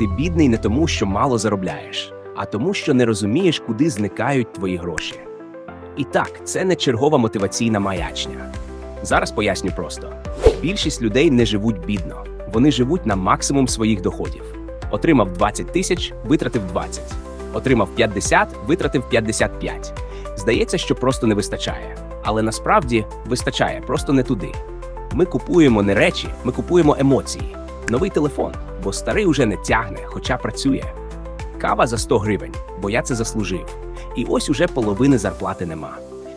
Ти бідний не тому, що мало заробляєш, а тому, що не розумієш, куди зникають твої гроші. І так, це не чергова мотиваційна маячня. Зараз поясню просто: більшість людей не живуть бідно, вони живуть на максимум своїх доходів. Отримав 20 тисяч, витратив 20. Отримав 50, витратив 55. Здається, що просто не вистачає. Але насправді вистачає, просто не туди. Ми купуємо не речі, ми купуємо емоції. Новий телефон, бо старий уже не тягне, хоча працює. Кава за 100 гривень, бо я це заслужив. І ось уже половини зарплати нема.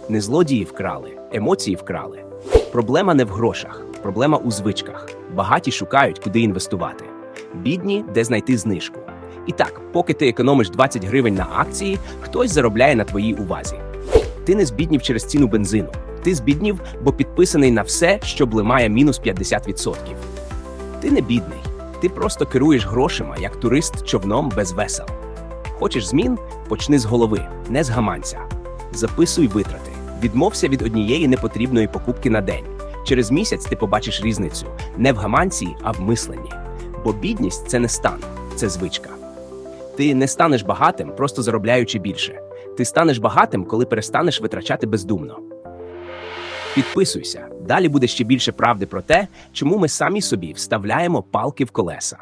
Не злодії вкрали, емоції вкрали. Проблема не в грошах, проблема у звичках. Багаті шукають, куди інвестувати. Бідні, де знайти знижку. І так, поки ти економиш 20 гривень на акції, хтось заробляє на твоїй увазі. Ти не збіднів через ціну бензину. Ти збіднів, бо підписаний на все, що блимає мінус 50%. Ти не бідний. Ти просто керуєш грошима, як турист човном без весел. Хочеш змін? Почни з голови, не з гаманця. Записуй витрати. Відмовся від однієї непотрібної покупки на день. Через місяць ти побачиш різницю не в гаманці, а в мисленні. Бо бідність це не стан, це звичка. Ти не станеш багатим, просто заробляючи більше. Ти станеш багатим, коли перестанеш витрачати бездумно. Підписуйся. Далі буде ще більше правди про те, чому ми самі собі вставляємо палки в колеса.